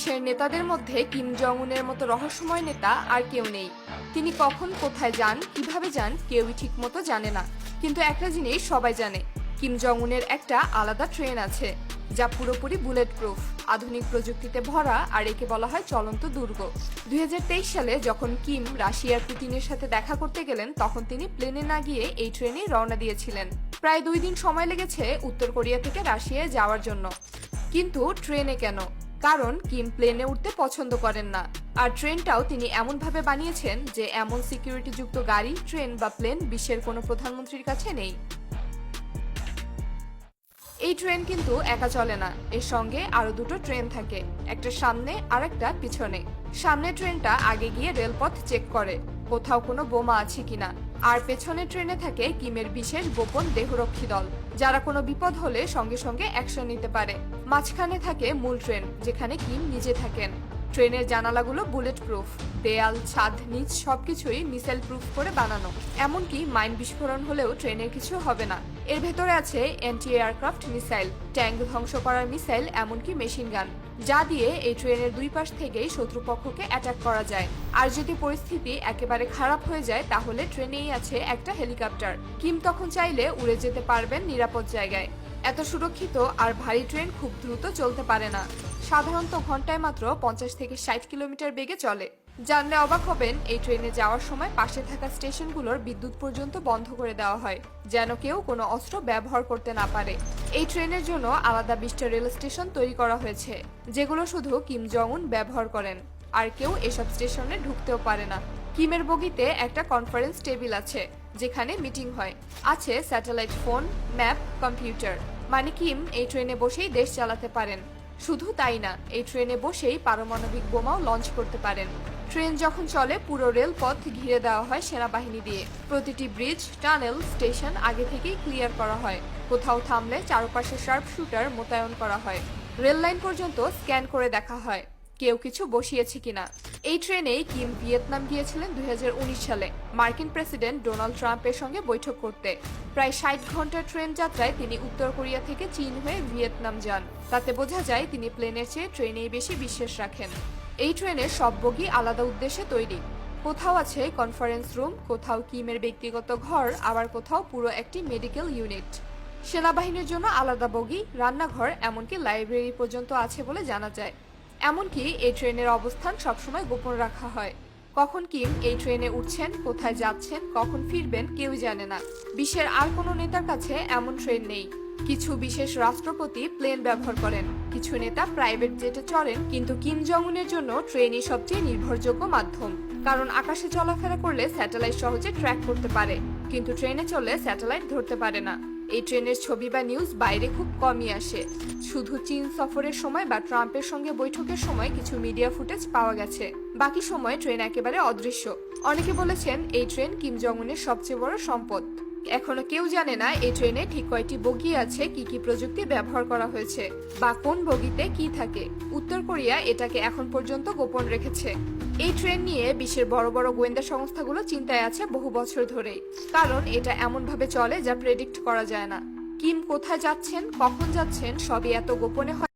বিশ্বের নেতাদের মধ্যে কিম জং উনের মতো রহস্যময় নেতা আর কেউ নেই। তিনি কখন কোথায় যান, কীভাবে যান, কেউই ঠিক মতো জানে না। কিন্তু একটা জিনিস সবাই জানে, কিম জং উনের একটা আলাদা ট্রেন আছে, যা পুরোপুরি বুলেট প্রুফ আধুনিক প্রযুক্তিতে ভরা আর একে বলা হয় চলন্ত দুর্গ। দুই হাজার তেইশ সালে যখন কিম রাশিয়ার পুতিনের সাথে দেখা করতে গেলেন, তখন তিনি প্লেনে না গিয়ে এই ট্রেনে রওনা দিয়েছিলেন। প্রায় দুই দিন সময় লেগেছে উত্তর কোরিয়া থেকে রাশিয়ায় যাওয়ার জন্য। কিন্তু ট্রেনে কেন? কারণ কিম প্লেনে উঠতে পছন্দ করেন না। আর ট্রেনটাও তিনি এমনভাবে বানিয়েছেন যে এমন সিকিউরিটি যুক্ত গাড়ি, ট্রেন বা প্লেন বিশ্বের কোনো প্রধানমন্ত্রীর কাছে নেই। এই ট্রেন কিন্তু একা চলে না। এর সঙ্গে আরও দুটো ট্রেন থাকে, একটা সামনে আর একটা পিছনে। সামনে ট্রেনটা আগে গিয়ে রেলপথ চেক করে, কোথাও কোনো বোমা আছে কিনা। আর পেছনের ট্রেনে থাকে কিমের বিশেষ গোপন দেহরক্ষী দল, যারা কোনো বিপদ হলে সঙ্গে সঙ্গে অ্যাকশন নিতে পারে। মাঝখানে থাকে মূল ট্রেন, যেখানে কিম নিজে থাকেন। ট্রেনের জানালাগুলো বুলেট প্রুফ দেয়াল, ছাদ, নিচ সবকিছুই মিসাইল প্রুফ করে বানানো। এমনকি মাইন বিস্ফোরণ হলেও ট্রেনের কিছু হবে না। এর ভেতরে আছে অ্যান্টি এয়ারক্রাফট মিসাইল ট্যাঙ্ক ধ্বংস করার মিসাইল এমনকি মেশিন গান যা দিয়ে এই ট্রেনের দুই পাশ থেকেই শত্রুপক্ষকে অ্যাটাক করা যায়। আর যদি পরিস্থিতি একেবারে খারাপ হয়ে যায়, তাহলে ট্রেনেই আছে একটা হেলিকপ্টার কিম তখন চাইলে উড়ে যেতে পারবেন নিরাপদ জায়গায়। এত সুরক্ষিত আর ভারী ট্রেন খুব দ্রুত চলতে পারে না। সাধারণত ঘন্টায় মাত্র পঞ্চাশ থেকে ষাট কিলোমিটার বেগে চলে। জানলে অবাক হবেন, এই ট্রেনে যাওয়ার সময় পাশে থাকা স্টেশনগুলোর বিদ্যুৎ পর্যন্ত বন্ধ করে দেওয়া হয়, যেন কেউ কোনো অস্ত্র ব্যবহার করতে না পারে। এই ট্রেনের জন্য আলাদা বিশটা রেল স্টেশন তৈরি করা হয়েছে, যেগুলো শুধু কিম জং উন ব্যবহার করেন। আর কেউ এসব স্টেশনে ঢুকতেও পারে না। কিমের বগিতে একটা কনফারেন্স টেবিল আছে যেখানে মিটিং হয়। আছে স্যাটেলাইট ফোন, ম্যাপ, কম্পিউটার। মানে কিম এই ট্রেনে বসেই দেশ চালাতে পারেন। শুধু তাই না, এই ট্রেনে বসেই পারমাণবিক বোমাও লঞ্চ করতে পারেন। ট্রেন যখন চলে, পুরো রেলপথ ঘিরে দেওয়া হয় সেনাবাহিনী দিয়ে। প্রতিটি ব্রিজ, টানেল, স্টেশন আগে থেকেই ক্লিয়ার করা হয়। কোথাও থামলে চারপাশে শার্প শুটার মোতায়েন করা হয়। রেল লাইন পর্যন্ত স্ক্যান করে দেখা হয়। কেউ কিছু বসিয়েছে কিনা। এই ট্রেনেই কিম ভিয়েতনাম গিয়েছিলেন দু হাজার উনিশ সালে। মার্কিন প্রেসিডেন্ট ডোনাল্ড ট্রাম্পের সঙ্গে বৈঠক করতে। প্রায় ষাট ঘণ্টার ট্রেন যাত্রায় তিনি উত্তর কোরিয়া থেকে চীন হয়ে ভিয়েতনাম যান। তাতে বোঝা যায় তিনি প্লেনের চেয়ে ট্রেনেই বেশি বিশ্বাস রাখেন। এই ট্রেনের সব বগি আলাদা উদ্দেশ্যে তৈরি। কোথাও আছে কনফারেন্স রুম, কোথাও কিমের ব্যক্তিগত ঘর, আবার কোথাও পুরো একটি মেডিকেল ইউনিট। সেনাবাহিনীর জন্য আলাদা বগি, রান্নাঘর, এমনকি লাইব্রেরি পর্যন্ত আছে বলে জানা যায়। এমনকি এই ট্রেনের অবস্থান সবসময় গোপন রাখা হয়। কখন কিম এই ট্রেনে উঠছেন, কোথায় যাচ্ছেন, কখন ফিরবেন কেউ জানে না। বিশ্বের আর কোনো নেতার কাছে এমন ট্রেন নেই। কিছু বিশেষ রাষ্ট্রপতি প্লেন ব্যবহার করেন, কিছু নেতা প্রাইভেট জেটে চড়েন, কিন্তু কিম জং উনের জন্য ট্রেনই সবচেয়ে নির্ভরযোগ্য মাধ্যম। কারণ আকাশে চলাফেরা করলে স্যাটেলাইট সহজে ট্র্যাক করতে পারে, কিন্তু ট্রেনে চললে স্যাটেলাইট ধরতে পারে না। এই ট্রেনের ছবি বা নিউজ বাইরে খুব কমই আসে। শুধু চীন সফরের সময় বা ট্রাম্পের সঙ্গে বৈঠকের সময় কিছু মিডিয়া ফুটেজ পাওয়া গেছে। বাকি সময় ট্রেন একেবারে অদৃশ্য। অনেকে বলেছেন এই ট্রেন কিম জং উনের সবচেয়ে বড় সম্পদ। এখনও কেউ জানে না এই ট্রেনে ঠিক কয়টি বগি আছে, কি কি প্রযুক্তি ব্যবহার করা হয়েছে, বা কোন বগিতে কি থাকে। উত্তর কোরিয়া এটাকে এখন পর্যন্ত গোপন রেখেছে। এই ট্রেন নিয়ে বিশ্বের বড় বড় গোয়েন্দা সংস্থাগুলো চিন্তায় আছে বহু বছর ধরেই। কারণ এটা এমন ভাবে চলে যা প্রেডিক্ট করা যায় না। কিম কোথায় যাচ্ছেন, কখন যাচ্ছেন, সবই এত গোপনে হয়